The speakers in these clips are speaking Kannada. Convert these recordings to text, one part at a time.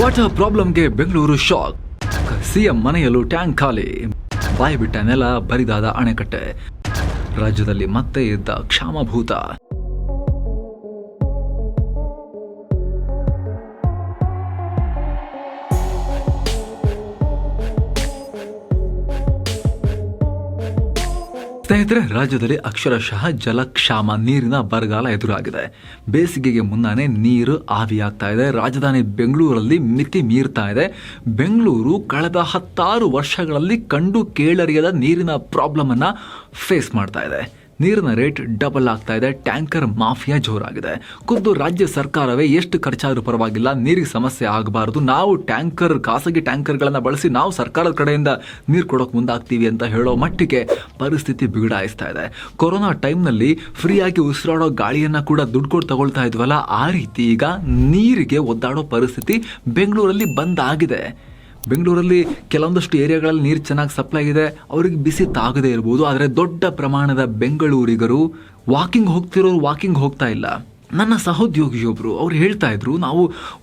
ವಾಟರ್ ಪ್ರಾಬ್ಲಮ್ಗೆ ಬೆಂಗಳೂರು ಶಾಕ್ ಸಿಎಂ ಮನೆಯಲ್ಲೂ ಟ್ಯಾಂಕ್ ಖಾಲಿ. ಬಾಯಿ ಬಿಟ್ಟ ನೆಲ ಬರಿದಾದ ಅಣೆಕಟ್ಟೆ. ರಾಜ್ಯದಲ್ಲಿ ಮತ್ತೆ ಇದ್ದ ಕ್ಷಾಮಭೂತ. ಸ್ನೇಹಿತರೆ, ರಾಜ್ಯದಲ್ಲಿ ಅಕ್ಷರಶಃ ಜಲಕ್ಷಾಮ, ನೀರಿನ ಬರಗಾಲ ಎದುರಾಗಿದೆ. ಬೇಸಿಗೆಗೆ ಮುನ್ನಾನೆ ನೀರು ಆವಿಯಾಗ್ತಾ ಇದೆ. ರಾಜಧಾನಿ ಬೆಂಗಳೂರಲ್ಲಿ ಮಿತಿ ಮೀರ್ತಾ ಇದೆ. ಬೆಂಗಳೂರು ಕಳೆದ ಹತ್ತಾರು ವರ್ಷಗಳಲ್ಲಿ ಕಂಡು ಕೇಳರಿಯದ ನೀರಿನ ಪ್ರಾಬ್ಲಮನ್ನು ಫೇಸ್ ಮಾಡ್ತಾ ಇದೆ. ನೀರಿನ ರೇಟ್ ಡಬಲ್ ಆಗ್ತಾ ಇದೆ, ಟ್ಯಾಂಕರ್ ಮಾಫಿಯಾ ಜೋರಾಗಿದೆ. ಖುದ್ದು ರಾಜ್ಯ ಸರ್ಕಾರವೇ ಎಷ್ಟು ಖರ್ಚಾದ್ರೂ ಪರವಾಗಿಲ್ಲ, ನೀರಿಗೆ ಸಮಸ್ಯೆ ಆಗಬಾರದು. ನಾವು ಟ್ಯಾಂಕರ್, ಖಾಸಗಿ ಟ್ಯಾಂಕರ್ಗಳನ್ನು ಬಳಸಿ ನಾವು ಸರ್ಕಾರದ ಕಡೆಯಿಂದ ನೀರು ಕೊಡೋಕೆ ಮುಂದಾಗ್ತೀವಿ ಅಂತ ಹೇಳೋ ಮಟ್ಟಿಗೆ ಪರಿಸ್ಥಿತಿ ಬಿಗಡಾಯಿಸ್ತಾ ಇದೆ. ಕೊರೋನಾ ಟೈಮ್ನಲ್ಲಿ ಫ್ರೀಯಾಗಿ ಉಸಿರಾಡೋ ಗಾಳಿಯನ್ನ ಕೂಡ ದುಡ್ಡು ಕೊಟ್ಟು ತಗೊಳ್ತಾ ಇದ್ವಲ್ಲ, ಆ ರೀತಿ ಈಗ ನೀರಿಗೆ ಒದ್ದಾಡೋ ಪರಿಸ್ಥಿತಿ ಬೆಂಗಳೂರಲ್ಲಿ ಬಂದಾಗಿದೆ ಬೆಂಗಳೂರಲ್ಲಿ ಕೆಲವೊಂದಷ್ಟು ಏರಿಯಾಗಳಲ್ಲಿ ನೀರು ಚೆನ್ನಾಗಿ ಸಪ್ಲೈ ಇದೆ ಅವರಿಗೆ ಬಿಸಿ ತಾಗದೇ ಇರ್ಬೋದು, ಆದರೆ ದೊಡ್ಡ ಪ್ರಮಾಣದ ಬೆಂಗಳೂರಿಗರು ವಾಕಿಂಗ್ ಹೋಗ್ತಿರೋರು ವಾಕಿಂಗ್ ಹೋಗ್ತಾ ಇಲ್ಲ. ನನ್ನ ಸಹೋದ್ಯೋಗಿಯೊಬ್ಬರು ಅವ್ರು ಹೇಳ್ತಾ ಇದ್ರು, ನಾವು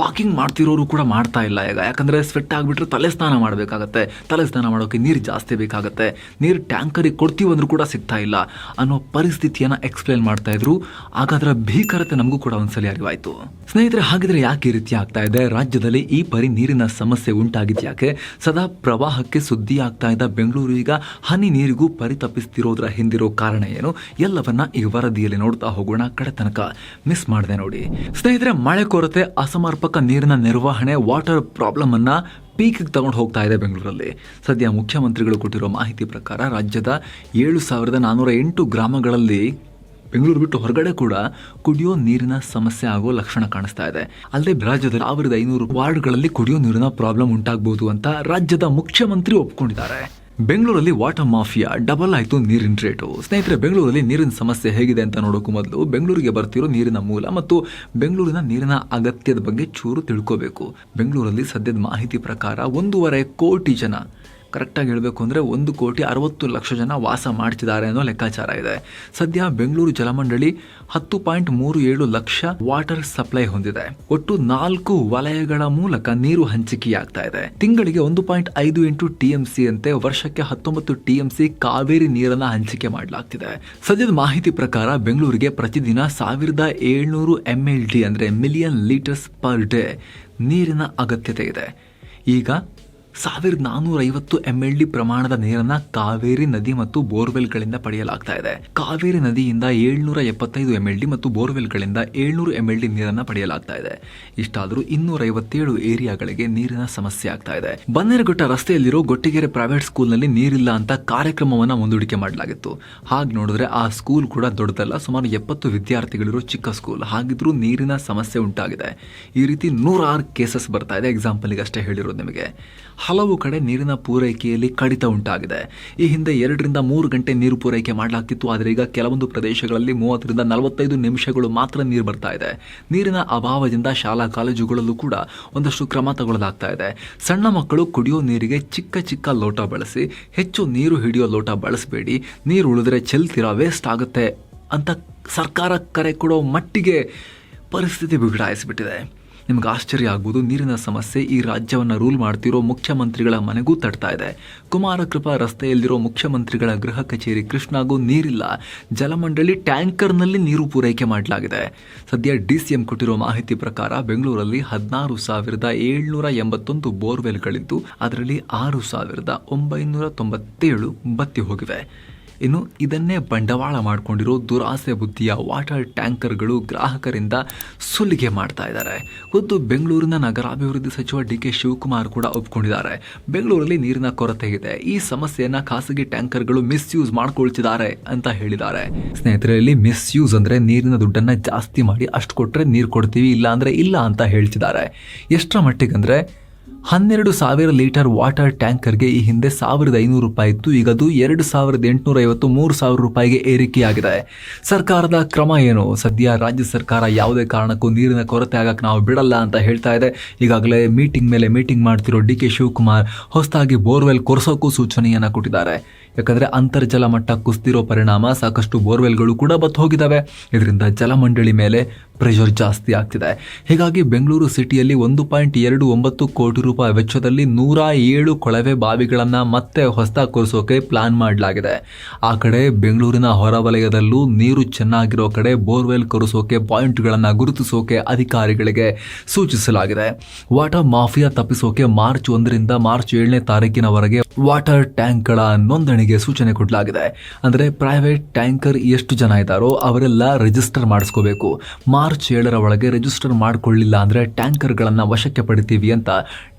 ವಾಕಿಂಗ್ ಮಾಡ್ತಿರೋರು ಕೂಡ ಮಾಡ್ತಾ ಇಲ್ಲ ಈಗ. ಯಾಕಂದರೆ ಸ್ವೆಟ್ ಆಗಿಬಿಟ್ರೆ ತಲೆ ಸ್ನಾನ ಮಾಡಬೇಕಾಗತ್ತೆ. ತಲೆ ಸ್ನಾನ ಮಾಡೋಕ್ಕೆ ನೀರು ಜಾಸ್ತಿ ಬೇಕಾಗತ್ತೆ. ನೀರು ಟ್ಯಾಂಕರಿಗೆ ಕೊಡ್ತೀವಿ ಅಂದ್ರೂ ಕೂಡ ಸಿಗ್ತಾ ಇಲ್ಲ ಅನ್ನೋ ಪರಿಸ್ಥಿತಿಯನ್ನು ಎಕ್ಸ್ಪ್ಲೇನ್ ಮಾಡ್ತಾ ಇದ್ರು. ಹಾಗಾದ್ರೆ ಭೀಕರತೆ ನಮಗೂ ಕೂಡ ಒಂದ್ಸಲಿ ಅರಿವಾಯಿತು. ಸ್ನೇಹಿತರೆ, ಹಾಗಿದ್ರೆ ಯಾಕೆ ಈ ರೀತಿ ಆಗ್ತಾ ಇದೆ? ರಾಜ್ಯದಲ್ಲಿ ಈ ಪರಿ ನೀರಿನ ಸಮಸ್ಯೆ ಉಂಟಾಗಿದ್ದು ಯಾಕೆ? ಸದಾ ಪ್ರವಾಹಕ್ಕೆ ಸುದ್ದಿ ಆಗ್ತಾ ಇದ್ದ ಬೆಂಗಳೂರು ಈಗ ಹನಿ ನೀರಿಗೂ ಪರಿತಪಿಸ್ತಿರೋದ್ರ ಹಿಂದಿರೋ ಕಾರಣ ಏನು? ಎಲ್ಲವನ್ನ ಈ ವರದಿಯಲ್ಲಿ ನೋಡ್ತಾ ಹೋಗೋಣ ಕಡೆ ತನಕ. ಮಿಸ್ ಮಾಡಿದೆ ನೋಡಿ. ಸ್ನೇಹಿತರೆ, ಮಳೆ ಕೊರತೆ, ಅಸಮರ್ಪಕ ನೀರಿನ ನಿರ್ವಹಣೆ ವಾಟರ್ ಪ್ರಾಬ್ಲಮ್ ಅನ್ನ ಪೀಕ್ ತಗೊಂಡು ಹೋಗ್ತಾ ಇದೆ ಬೆಂಗಳೂರಲ್ಲಿ. ಸದ್ಯ ಮುಖ್ಯಮಂತ್ರಿಗಳು ಕೊಟ್ಟಿರೋ ಮಾಹಿತಿ ಪ್ರಕಾರ ರಾಜ್ಯದ ಏಳು ಸಾವಿರದ ನಾನ್ನೂರ ಎಂಟು ಗ್ರಾಮಗಳಲ್ಲಿ ಬೆಂಗಳೂರು ಬಿಟ್ಟು ಹೊರಗಡೆ ಕೂಡ ಕುಡಿಯೋ ನೀರಿನ ಸಮಸ್ಯೆ ಆಗೋ ಲಕ್ಷಣ ಕಾಣಿಸ್ತಾ ಇದೆ. ಅಲ್ಲದೆ ರಾಜ್ಯದ ಸಾವಿರದ ಐನೂರು ವಾರ್ಡ್ಗಳಲ್ಲಿ ಕುಡಿಯೋ ನೀರಿನ ಪ್ರಾಬ್ಲಮ್ ಉಂಟಾಗಬಹುದು ಅಂತ ರಾಜ್ಯದ ಮುಖ್ಯಮಂತ್ರಿ ಒಪ್ಕೊಂಡಿದ್ದಾರೆ. ಬೆಂಗಳೂರಲ್ಲಿ ವಾಟರ್ ಮಾಫಿಯಾ ಡಬಲ್ ಆಯಿತು ನೀರಿನ ರೇಟು. ಸ್ನೇಹಿತರೆ, ಬೆಂಗಳೂರಲ್ಲಿ ನೀರಿನ ಸಮಸ್ಯೆ ಹೇಗಿದೆ ಅಂತ ನೋಡೋಕ್ಕೂ ಮೊದಲು ಬೆಂಗಳೂರಿಗೆ ಬರ್ತಿರೋ ನೀರಿನ ಮೂಲ ಮತ್ತು ಬೆಂಗಳೂರಿನ ನೀರಿನ ಅಗತ್ಯದ ಬಗ್ಗೆ ಚೂರು ತಿಳ್ಕೋಬೇಕು. ಬೆಂಗಳೂರಲ್ಲಿ ಸದ್ಯದ ಮಾಹಿತಿ ಪ್ರಕಾರ ಒಂದೂವರೆ ಕೋಟಿ ಜನ ಕರೆಕ್ಟಾಗಿ ಹೇಳಬೇಕು ಅಂದರೆ ಒಂದು ಕೋಟಿ ಅರವತ್ತು ಲಕ್ಷ ಜನ ವಾಸ ಮಾಡ್ತಿದ್ದಾರೆ ಅನ್ನೋ ಲೆಕ್ಕಾಚಾರ ಇದೆ. ಸದ್ಯ ಬೆಂಗಳೂರು ಜಲಮಂಡಳಿ ಹತ್ತು ಪಾಯಿಂಟ್ ಮೂರು ಏಳು ಲಕ್ಷ ವಾಟರ್ ಸಪ್ಲೈ ಹೊಂದಿದೆ. ಒಟ್ಟು ನಾಲ್ಕು ವಲಯಗಳ ಮೂಲಕ ನೀರು ಹಂಚಿಕೆಯಾಗ್ತಾ ಇದೆ. ತಿಂಗಳಿಗೆ ಒಂದು ಪಾಯಿಂಟ್ ಐದು ಎಂಟು ಟಿಎಂಸಿ ಅಂತೆ ವರ್ಷಕ್ಕೆ ಹತ್ತೊಂಬತ್ತು ಟಿಎಂಸಿ ಕಾವೇರಿ ನೀರನ್ನ ಹಂಚಿಕೆ ಮಾಡಲಾಗ್ತಿದೆ. ಸದ್ಯದ ಮಾಹಿತಿ ಪ್ರಕಾರ ಬೆಂಗಳೂರಿಗೆ ಪ್ರತಿದಿನ ಸಾವಿರದ ಏಳ್ನೂರು ಎಂ ಎಲ್ ಡಿ ಅಂದರೆ ಮಿಲಿಯನ್ ಲೀಟರ್ಸ್ ಪರ್ ಡೇ ನೀರಿನ ಅಗತ್ಯತೆ ಇದೆ. ಈಗ ಸಾವಿರದ ನಾನೂರೈವತ್ತು ಎಂ ಎಲ್ ಡಿ ಪ್ರಮಾಣದ ನೀರನ್ನ ಕಾವೇರಿ ನದಿ ಮತ್ತು ಬೋರ್ವೆಲ್ಗಳಿಂದ ಪಡೆಯಲಾಗ್ತಾ ಇದೆ. ಕಾವೇರಿ ನದಿಯಿಂದ ಏಳ್ನೂರ ಎಪ್ಪತ್ತೈದು ಎಂ ಎಲ್ ಡಿ ಮತ್ತು ಬೋರ್ವೆಲ್ಗಳಿಂದ ಏಳ್ನೂರು ಎಂ ಎಲ್ ಡಿ ನೀರನ್ನ ಪಡೆಯಲಾಗ್ತಾ ಇದೆ. ಇಷ್ಟಾದರೂ ಇನ್ನೂರ ಐವತ್ತೇಳು ಏರಿಯಾಗಳಿಗೆ ನೀರಿನ ಸಮಸ್ಯೆ ಆಗ್ತಾ ಇದೆ. ಬನ್ನೇರಘಟ್ಟ ರಸ್ತೆಯಲ್ಲಿರೋ ಗೊಟ್ಟಿಗೆರೆ ಪ್ರೈವೇಟ್ ಸ್ಕೂಲ್ನಲ್ಲಿ ನೀರಿಲ್ಲ ಅಂತ ಕಾರ್ಯಕ್ರಮವನ್ನ ಮುಂದೂಡಿಕೆ ಮಾಡಲಾಗಿತ್ತು. ಹಾಗೆ ನೋಡಿದ್ರೆ ಆ ಸ್ಕೂಲ್ ಕೂಡ ದೊಡ್ಡದಲ್ಲ, ಸುಮಾರು ಎಪ್ಪತ್ತು ವಿದ್ಯಾರ್ಥಿಗಳಿರೋ ಚಿಕ್ಕ ಸ್ಕೂಲ್. ಹಾಗಿದ್ರೂ ನೀರಿನ ಸಮಸ್ಯೆ ಉಂಟಾಗಿದೆ. ಈ ರೀತಿ ನೂರಾರು ಕೇಸಸ್ ಬರ್ತಾ ಇದೆ. ಎಕ್ಸಾಂಪಲ್ಗೆ ಅಷ್ಟೇ ಹೇಳಿರೋದು ನಿಮಗೆ. ಹಲವು ಕಡೆ ನೀರಿನ ಪೂರೈಕೆಯಲ್ಲಿ ಕಡಿತ ಉಂಟಾಗಿದೆ. ಈ ಹಿಂದೆ ಎರಡರಿಂದ ಮೂರು ಗಂಟೆ ನೀರು ಪೂರೈಕೆ ಮಾಡಲಾಗ್ತಿತ್ತು, ಆದರೆ ಈಗ ಕೆಲವೊಂದು ಪ್ರದೇಶಗಳಲ್ಲಿ ಮೂವತ್ತರಿಂದ ನಲವತ್ತೈದು ನಿಮಿಷಗಳು ಮಾತ್ರ ನೀರು ಬರ್ತಾ ಇದೆ. ನೀರಿನ ಅಭಾವದಿಂದ ಶಾಲಾ ಕಾಲೇಜುಗಳಲ್ಲೂ ಕೂಡ ಒಂದಷ್ಟು ಕ್ರಮ ತಗೊಳ್ಳಲಾಗ್ತಾ ಇದೆ. ಸಣ್ಣ ಮಕ್ಕಳು ಕುಡಿಯೋ ನೀರಿಗೆ ಚಿಕ್ಕ ಚಿಕ್ಕ ಲೋಟ ಬಳಸಿ, ಹೆಚ್ಚು ನೀರು ಹಿಡಿಯೋ ಲೋಟ ಬಳಸಬೇಡಿ, ನೀರು ಉಳಿದ್ರೆ ಚೆಲ್ತೀರಾ ವೇಸ್ಟ್ ಆಗುತ್ತೆ ಅಂತ ಸರ್ಕಾರ ಕರೆ ಕೊಡೋ ಮಟ್ಟಿಗೆ ಪರಿಸ್ಥಿತಿ ಬಿಗಡಾಯಿಸಿಬಿಟ್ಟಿದೆ. ನಿಮ್ಗೆ ಆಶ್ಚರ್ಯ ಆಗ್ಬೋದು ನೀರಿನ ಸಮಸ್ಯೆ, ಈ ರಾಜ್ಯವನ್ನು ರೂಲ್ ಮಾಡ್ತಿರೋ ಮುಖ್ಯಮಂತ್ರಿಗಳ ಮನೆಗೂ ತಡ್ತಾ ಇದೆ. ಕುಮಾರಕೃಪಾ ರಸ್ತೆಯಲ್ಲಿರೋ ಮುಖ್ಯಮಂತ್ರಿಗಳ ಗೃಹ ಕಚೇರಿ ಕೃಷ್ಣಾಗೂ ನೀರಿಲ್ಲ. ಜಲಮಂಡಳಿ ಟ್ಯಾಂಕರ್ನಲ್ಲಿ ನೀರು ಪೂರೈಕೆ ಮಾಡಲಾಗಿದೆ. ಸದ್ಯ ಡಿ ಸಿ ಎಂ ಕೊಟ್ಟಿರೋ ಮಾಹಿತಿ ಪ್ರಕಾರ ಬೆಂಗಳೂರಲ್ಲಿ ಹದಿನಾರು ಸಾವಿರದ ಏಳ್ನೂರ ಎಂಬತ್ತೊಂದು ಬೋರ್ವೆಲ್ಗಳಿದ್ದು, ಅದರಲ್ಲಿ ಆರು ಸಾವಿರದ ಒಂಬೈನೂರ ತೊಂಬತ್ತೇಳು ಬತ್ತಿ ಹೋಗಿವೆ. ಇನ್ನು ಇದನ್ನೇ ಬಂಡವಾಳ ಮಾಡಿಕೊಂಡಿರೋ ದುರಾಸೆ ಬುದ್ಧಿಯ ವಾಟರ್ ಟ್ಯಾಂಕರ್ಗಳು ಗ್ರಾಹಕರಿಂದ ಸುಲಿಗೆ ಮಾಡ್ತಾ ಇದ್ದಾರೆ. ಖುದ್ದು ಬೆಂಗಳೂರಿನ ನಗರಾಭಿವೃದ್ಧಿ ಸಚಿವ ಡಿ ಕೆ ಶಿವಕುಮಾರ್ ಕೂಡ ಒಪ್ಕೊಂಡಿದ್ದಾರೆ. ಬೆಂಗಳೂರಲ್ಲಿ ನೀರಿನ ಕೊರತೆ ಇದೆ. ಈ ಸಮಸ್ಯೆಯನ್ನು ಖಾಸಗಿ ಟ್ಯಾಂಕರ್ಗಳು ಮಿಸ್ಯೂಸ್ ಮಾಡ್ಕೊಳ್ತಿದ್ದಾರೆ ಅಂತ ಹೇಳಿದ್ದಾರೆ. ಸ್ನೇಹಿತರಲ್ಲಿ ಮಿಸ್ಯೂಸ್ ಅಂದ್ರೆ ನೀರಿನ ದುಡ್ಡನ್ನ ಜಾಸ್ತಿ ಮಾಡಿ ಅಷ್ಟು ಕೊಟ್ಟರೆ ನೀರು ಕೊಡ್ತೀವಿ ಇಲ್ಲ ಅಂದ್ರೆ ಇಲ್ಲ ಅಂತ ಹೇಳ್ತಿದ್ದಾರೆ. ಎಷ್ಟರ ಮಟ್ಟಿಗಂದ್ರೆ ಹನ್ನೆರಡು ಸಾವಿರ ಲೀಟರ್ ವಾಟರ್ ಟ್ಯಾಂಕರ್ಗೆ ಈ ಹಿಂದೆ ಸಾವಿರದ ಐನೂರು ರೂಪಾಯಿ ಇತ್ತು. ಈಗ ಅದು ಎರಡು ಸಾವಿರದ ಎಂಟುನೂರ ಐವತ್ತು ಮೂರು ಸಾವಿರ ರೂಪಾಯಿಗೆ ಏರಿಕೆಯಾಗಿದೆ. ಸರ್ಕಾರದ ಕ್ರಮ ಏನು? ಸದ್ಯ ರಾಜ್ಯ ಸರ್ಕಾರ ಯಾವುದೇ ಕಾರಣಕ್ಕೂ ನೀರಿನ ಕೊರತೆ ಆಗಕ್ಕೆ ನಾವು ಬಿಡಲ್ಲ ಅಂತ ಹೇಳ್ತಾ ಇದೆ. ಈಗಾಗಲೇ ಮೀಟಿಂಗ್ ಮೇಲೆ ಮೀಟಿಂಗ್ ಮಾಡ್ತಿರೋ ಡಿ ಕೆ ಶಿವಕುಮಾರ್ ಹೊಸದಾಗಿ ಬೋರ್ವೆಲ್ ಕೊರೆಸೋಕ್ಕೂ ಸೂಚನೆಯನ್ನು ಕೊಟ್ಟಿದ್ದಾರೆ. ಯಾಕಂದರೆ ಅಂತರ್ಜಲ ಮಟ್ಟ ಕುಸ್ತಿರೋ ಪರಿಣಾಮ ಸಾಕಷ್ಟು ಬೋರ್ವೆಲ್ಗಳು ಕೂಡ ಬತ್ತು ಹೋಗಿದ್ದಾವೆ. ಇದರಿಂದ ಜಲಮಂಡಳಿ ಮೇಲೆ ಪ್ರೆಷರ್ ಜಾಸ್ತಿ ಆಗ್ತಿದೆ. ಹೀಗಾಗಿ ಬೆಂಗಳೂರು ಸಿಟಿಯಲ್ಲಿ ಒಂದು ಪಾಯಿಂಟ್ ಎರಡು ಒಂಬತ್ತು ಕೋಟಿ ರೂಪಾಯಿ ವೆಚ್ಚದಲ್ಲಿ ನೂರ ಏಳು ಕೊಳವೆ ಬಾವಿಗಳನ್ನು ಮತ್ತೆ ಹೊಸದಾಗಿ ಕೊರೆಸೋಕೆ ಪ್ಲಾನ್ ಮಾಡಲಾಗಿದೆ. ಆ ಕಡೆ ಬೆಂಗಳೂರಿನ ಹೊರವಲಯದಲ್ಲೂ ನೀರು ಚೆನ್ನಾಗಿರೋ ಕಡೆ ಬೋರ್ವೆಲ್ ಕೊರೆಸೋಕೆ ಪಾಯಿಂಟ್ಗಳನ್ನು ಗುರುತಿಸೋಕೆ ಅಧಿಕಾರಿಗಳಿಗೆ ಸೂಚಿಸಲಾಗಿದೆ. ವಾಟರ್ ಮಾಫಿಯಾ ತಪ್ಪಿಸೋಕೆ ಮಾರ್ಚ್ ಒಂದರಿಂದ ಮಾರ್ಚ್ ಏಳನೇ ತಾರೀಕಿನವರೆಗೆ ವಾಟರ್ ಟ್ಯಾಂಕ್ಗಳ ನೋಂದಣಿಗೆ ಸೂಚನೆ ಕೊಡಲಾಗಿದೆ. ಅಂದರೆ ಪ್ರೈವೇಟ್ ಟ್ಯಾಂಕರ್ ಎಷ್ಟು ಜನ ಇದ್ದಾರೋ ಅವರೆಲ್ಲ ರಿಜಿಸ್ಟರ್ ಮಾಡಿಸ್ಕೋಬೇಕು. ಏಳರ ಒಳಗೆ ರಿಜಿಸ್ಟರ್ ಮಾಡಿಕೊಳ್ಳಿಲ್ಲ ಅಂದರೆ ಟ್ಯಾಂಕರ್ಗಳನ್ನು ವಶಕ್ಕೆ ಪಡಿತೀವಿ ಅಂತ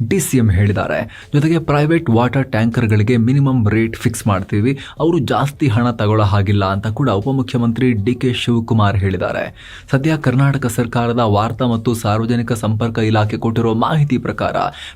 ಡಿ ಸಿ ಎಂ ಹೇಳಿದ್ದಾರೆ. ಜೊತೆಗೆ ಪ್ರೈವೇಟ್ ವಾಟರ್ ಟ್ಯಾಂಕರ್ಗಳಿಗೆ ಮಿನಿಮಮ್ ರೇಟ್ ಫಿಕ್ಸ್ ಮಾಡ್ತೀವಿ. ಅವರು ಜಾಸ್ತಿ ಹಣ ತಗೊಳ್ಳೋ ಹಾಗಿಲ್ಲ ಅಂತ ಕೂಡ ಉಪಮುಖ್ಯಮಂತ್ರಿ ಡಿ ಕೆ ಶಿವಕುಮಾರ್ ಹೇಳಿದ್ದಾರೆ. ಸದ್ಯ ಕರ್ನಾಟಕ ಸರ್ಕಾರದ ವಾರ್ತಾ ಮತ್ತು ಸಾರ್ವಜನಿಕ ಸಂಪರ್ಕ ಇಲಾಖೆ ಕೊಟ್ಟಿರೋ ಮಾಹಿತಿ ಪ್ರಕಾರ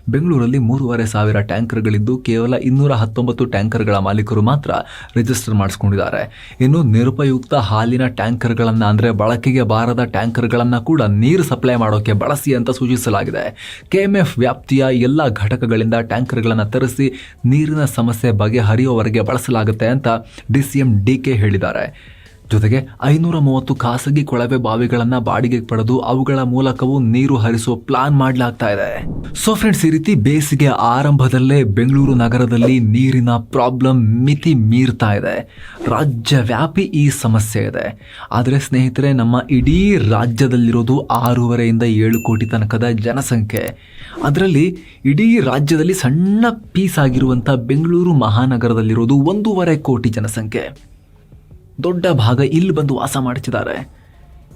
ಬೆಂಗಳೂರಲ್ಲಿ ಮೂರುವರೆ ಸಾವಿರ ಟ್ಯಾಂಕರ್ಗಳಿದ್ದು ಕೇವಲ ಇನ್ನೂರ ಹತ್ತೊಂಬತ್ತು ಟ್ಯಾಂಕರ್ಗಳ ಮಾಲೀಕರು ಮಾತ್ರ ರಿಜಿಸ್ಟರ್ ಮಾಡಿಸ್ಕೊಂಡಿದ್ದಾರೆ. ಇನ್ನು ನಿರುಪಯುಕ್ತ ಹಾಲಿನ ಟ್ಯಾಂಕರ್ಗಳನ್ನು ಅಂದರೆ ಬಳಕೆಗೆ ಬಾರದ ಟ್ಯಾಂಕರ್ಗಳನ್ನು ಕೂಡ ನೀರು ಸಪ್ಲೈ ಮಾಡೋಕೆ ಬಳಸಿ ಅಂತ ಸೂಚಿಸಲಾಗಿದೆ. ಕೆಎಂಎಫ್ ವ್ಯಾಪ್ತಿಯ ಎಲ್ಲ ಘಟಕಗಳಿಂದ ಟ್ಯಾಂಕರ್ಗಳನ್ನು ತರಿಸಿ ನೀರಿನ ಸಮಸ್ಯೆ ಬಗೆಹರಿಯುವವರೆಗೆ ಬಳಸಲಾಗುತ್ತೆ ಅಂತ ಡಿಸಿಎಂ ಡಿಕೆ ಹೇಳಿದ್ದಾರೆ. ಜೊತೆಗೆ ಐನೂರ ಮೂವತ್ತು ಖಾಸಗಿ ಕೊಳವೆ ಬಾವಿಗಳನ್ನ ಬಾಡಿಗೆಗೆ ಪಡೆದು ಅವುಗಳ ಮೂಲಕವೂ ನೀರು ಹರಿಸುವ ಪ್ಲಾನ್ ಮಾಡಲಾಗ್ತಾ ಇದೆ. ಸೊ ಫ್ರೆಂಡ್ಸ್, ಈ ರೀತಿ ಬೇಸಿಗೆ ಆರಂಭದಲ್ಲೇ ಬೆಂಗಳೂರು ನಗರದಲ್ಲಿ ನೀರಿನ ಪ್ರಾಬ್ಲಮ್ ಮಿತಿ ಮೀರ್ತಾ ಇದೆ. ರಾಜ್ಯವ್ಯಾಪಿ ಈ ಸಮಸ್ಯೆ ಇದೆ. ಆದರೆ ಸ್ನೇಹಿತರೆ, ನಮ್ಮ ಇಡೀ ರಾಜ್ಯದಲ್ಲಿರೋದು ಆರೂವರೆಯಿಂದ ಏಳು ಕೋಟಿ ತನಕದ ಜನಸಂಖ್ಯೆ. ಅದರಲ್ಲಿ ಇಡೀ ರಾಜ್ಯದಲ್ಲಿ ಸಣ್ಣ ಪೀಸ್ ಆಗಿರುವಂಥ ಬೆಂಗಳೂರು ಮಹಾನಗರದಲ್ಲಿರೋದು ಒಂದೂವರೆ ಕೋಟಿ ಜನಸಂಖ್ಯೆ. ದೊಡ್ಡ ಭಾಗ ಇಲ್ಲಿ ಬಂದು ವಾಸ ಮಾಡ್ತಿದ್ದಾರೆ.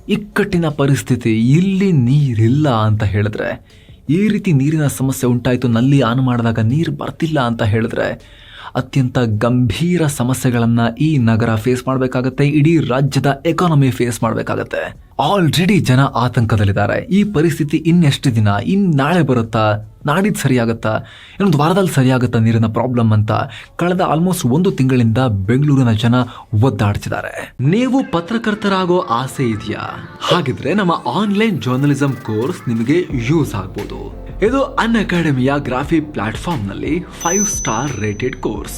ಇಕ್ಕಟ್ಟಿನ ಪರಿಸ್ಥಿತಿ, ಇಲ್ಲಿ ನೀರಿಲ್ಲ ಅಂತ ಹೇಳಿದ್ರೆ, ಈ ರೀತಿ ನೀರಿನ ಸಮಸ್ಯೆ ಉಂಟಾಯಿತು, ನಲ್ಲಿ ಆನ್ ಮಾಡಿದಾಗ ನೀರು ಬರ್ತಿಲ್ಲ ಅಂತ ಹೇಳಿದ್ರೆ ಅತ್ಯಂತ ಗಂಭೀರ ಸಮಸ್ಯೆಗಳನ್ನು ಈ ನಗರ ಫೇಸ್ ಮಾಡಬೇಕಾಗತ್ತೆ, ಇಡೀ ರಾಜ್ಯದ ಎಕಾನಮಿ ಫೇಸ್ ಮಾಡಬೇಕಾಗತ್ತೆ. ಆಲ್ರೆಡಿ ಜನ ಆತಂಕದಲ್ಲಿದ್ದಾರೆ. ಈ ಪರಿಸ್ಥಿತಿ ಇನ್ನೆಷ್ಟು ದಿನ ಇನ್ ನಾಳೆ ಬರುತ್ತಾ? ನಾಡಿದ್ದು ಸರಿಯಾಗುತ್ತಾ? ಇನ್ನೊಂದು ವಾರದಲ್ಲಿ ಸರಿಯಾಗುತ್ತಾ ನೀರಿನ ಪ್ರಾಬ್ಲಮ್ ಅಂತ? ಕಳೆದ ಆಲ್ಮೋಸ್ಟ್ ಒಂದು ತಿಂಗಳಿಂದ ಬೆಂಗಳೂರಿನ ಜನ ಒದ್ದಾಡ್ತಿದ್ದಾರೆ. ನೀವು ಪತ್ರಕರ್ತರಾಗೋ ಆಸೆ ಇದೆಯಾ? ಹಾಗಿದ್ರೆ ನಮ್ಮ ಆನ್ಲೈನ್ ಜರ್ನಲಿಸಂ ಕೋರ್ಸ್ ನಿಮಗೆ ಯೂಸ್ ಆಗ್ಬೋದು. ಇದು ಅನ್ ಅಕಾಡೆಮಿಯ ಗ್ರಾಫಿ ಪ್ಲಾಟ್ಫಾರ್ಮ್ನಲ್ಲಿ ಫೈವ್ ಸ್ಟಾರ್ ರೇಟೆಡ್ ಕೋರ್ಸ್